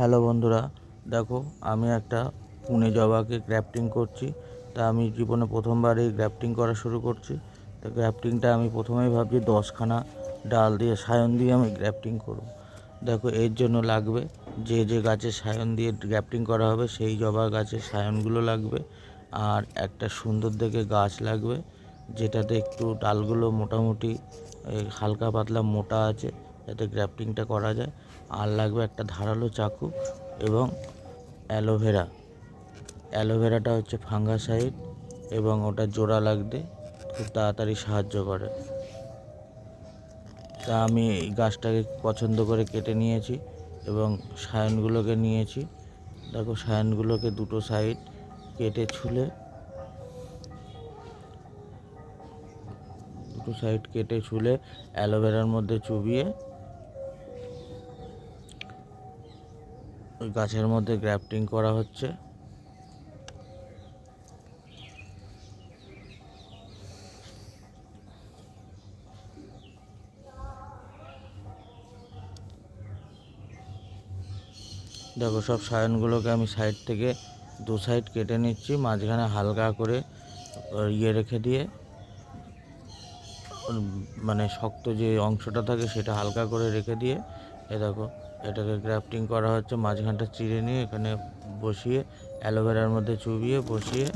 Hello বন্ধুরা, দেখো আমি একটা পুনে জবাকে গ্রাফটিং করছি। তা আমি জীবনে প্রথমবার এই গ্রাফটিং করা শুরু করছি। তো গ্রাফটিংটা আমি প্রথমেই ভাবছি দশখানা ডাল দিয়ে সায়ন দিয়ে আমি গ্রাফটিং করব। দেখো এর জন্য লাগবে যে যে গাছে সায়ন দিয়ে গ্রাফটিং করা হবে সেই জবা গাছের সায়নগুলো লাগবে। আর একটা সুন্দর দেখে গাছ লাগবে যেটাতে একটু ডালগুলো মোটামুটি হালকা পাতলা মোটা আছে। যাতে গ্রাফটিংটা করা যায়। আর লাগবে একটা ধারালো চাকু এবং অ্যালোভেরা। অ্যালোভেরাটা হচ্ছে ফাঙ্গাসাইড এবং ওটা জোড়া লাগতে খুব তাড়াতাড়ি সাহায্য করে। তা আমি এই গাছটাকে পছন্দ করে কেটে নিয়েছি এবং সায়নগুলোকে নিয়েছি। দেখো সায়নগুলোকে দুটো সাইড কেটে ছুলে দুটো সাইড কেটে ছুলে অ্যালোভেরার মধ্যে চুবিয়ে ওই গাছের মধ্যে গ্রাফটিং করা হচ্ছে। দেখো, সব সায়নগুলোকে আমি সাইড থেকে দু সাইড কেটে নিচ্ছি, মাঝখানে হালকা করে ইয়ে রেখে দিয়ে। মানে শক্ত যে অংশটা থাকে সেটা হালকা করে রেখে দিয়ে, এ দেখো এটাকে গ্রাফটিং করা হচ্ছে, মাঝখানটা চিড়ে নিয়ে এখানে বসিয়ে, অ্যালোভেরার মধ্যে চুবিয়ে বসিয়ে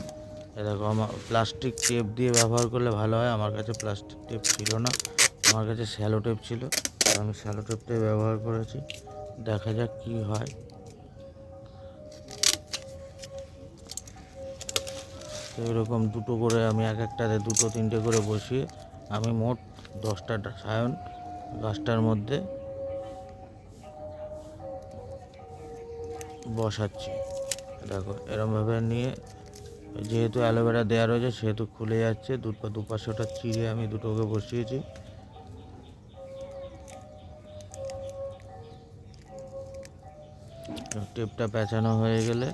এ দেখো আমার প্লাস্টিক টেপ দিয়ে ব্যবহার করলে ভালো হয়। আমার কাছে প্লাস্টিক টেপ ছিল না, আমার কাছে স্যালো টেপ ছিল আমি স্যালো টেপটাই ব্যবহার করেছি। দেখা যাক কি হয়। তো এরকম দুটো করে আমি এক একটাতে দুটো, তিনটে করে বসিয়ে, আমি মোট দশটা সায়ন গাছটার মধ্যে বসাচ্ছি। দেখো, এরমভাবে নিয়ে যেহেতু অ্যালোভেরা দেওয়া রয়েছে, সেহেতু খুলে যাচ্ছে। দুটো, দুপাশে ওটা চিড়ে আমি দুটোকে বসিয়েছি। টেপটা পেঁচানো হয়ে গেলে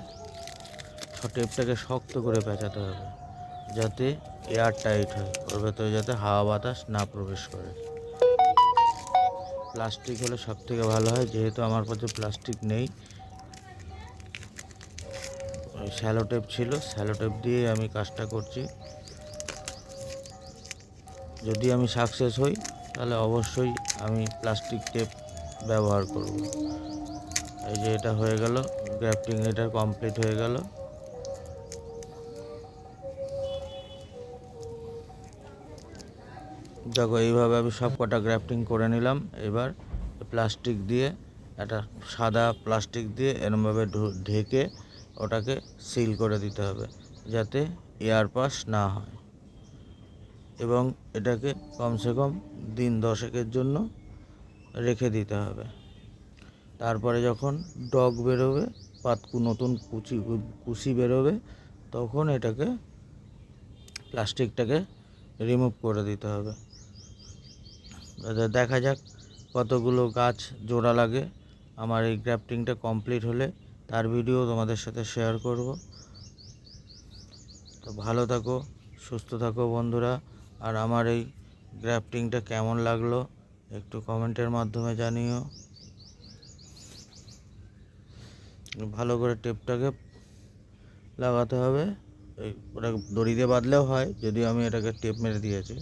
টেপটাকে শক্ত করে পেঁচাতে হবে, যাতে এয়ার টাইট হয়। ওর ভেতরে যাতে হাওয়া বাতাস না প্রবেশ করে। প্লাস্টিক হলে সব থেকে ভালো হয়, যেহেতু আমার কাছে প্লাস্টিক নেই। ওই শ্যালো টেপ ছিল, শ্যালো টেপ দিয়ে আমি কাজটা করছি। যদি আমি সাকসেস হই, তাহলে অবশ্যই আমি প্লাস্টিক টেপ ব্যবহার করব। এই যে এটা হয়ে গেল, গ্রাফটিং এটা কমপ্লিট হয়ে গেল। দেখো, এইভাবে আমি সব কটা গ্রাফটিং করে নিলাম। এবার প্লাস্টিক দিয়ে, একটা সাদা প্লাস্টিক দিয়ে এরমভাবে ঢেকে ওটাকে সিল করে দিতে হবে যাতে এয়ার পাস না হয়। এবং এটাকে কমসে কম দিন দশেকের জন্য রেখে দিতে হবে। তারপরে যখন ডগ বেরোবে, পাতকু, নতুন কুচি কুচি বেরোবে, তখন এটাকে প্লাস্টিকটাকে রিমুভ করে দিতে হবে। দেখা যাক কতগুলো গাছ জোড়া লাগে। আমার এই গ্রাফটিংটা কমপ্লিট হলে তার ভিডিও তোমাদের সাথে শেয়ার করব। তো ভালো থাকো, সুস্থ থাকো বন্ধুরা। আর আমার এই গ্রাফটিংটা কেমন লাগল, একটু কমেন্টের মাধ্যমে জানিও। ভালো করে টেপটাকে লাগাতে হবে। ওটা দড়ি দিয়ে বাঁধলেও হয়, যদিও আমি এটাকে টেপ মেরে দিয়েছি।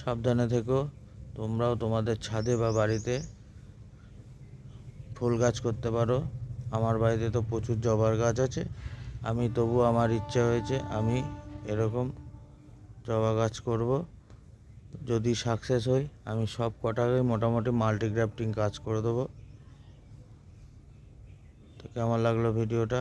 সাবধানে থেকো। তোমরাও তোমাদের ছাদে বা বাড়িতে ফুল গাছ করতে পারো। আমার বাড়িতে তো প্রচুর জবার গাছ আছে। আমি তবু আমার ইচ্ছা হয়েছে আমি এরকম জবা গাছ করব। যদি সাকসেস হই আমি সব কটাকে মোটামুটি মাল্টিগ্রাফটিং কাজ করে দেবো। তো কেমন লাগল ভিডিওটা?